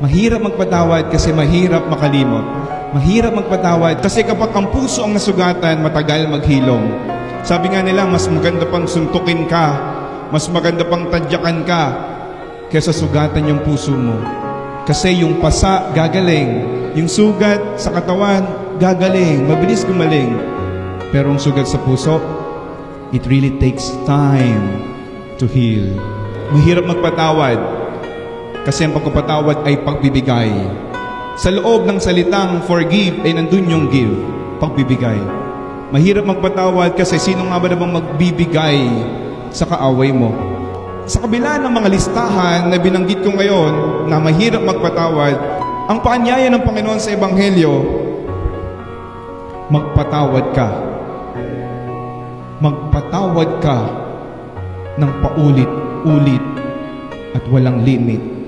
Mahirap magpatawad kasi mahirap makalimot. Mahirap magpatawad kasi kapag ang puso ang nasugatan, matagal maghilom. Sabi nga nila, mas maganda pang suntukin ka, mas maganda pang tadyakan ka, kesa sugatan yung puso mo. Kasi yung pasa, gagaling. Yung sugat sa katawan, gagaling. Mabilis gumaling. Pero ang sugat sa puso, it really takes time to heal. Mahirap magpatawad kasi ang pagpapatawad ay pagbibigay. Sa loob ng salitang forgive ay nandun yung give, pagbibigay. Mahirap magpatawad kasi sino nga ba namang magbibigay sa kaaway mo? Sa kabila ng mga listahan na binanggit ko ngayon na mahirap magpatawad, ang paanyaya ng Panginoon sa Ebanghelyo, magpatawad ka. Magpatawad ka ng paulit-ulit at walang limit.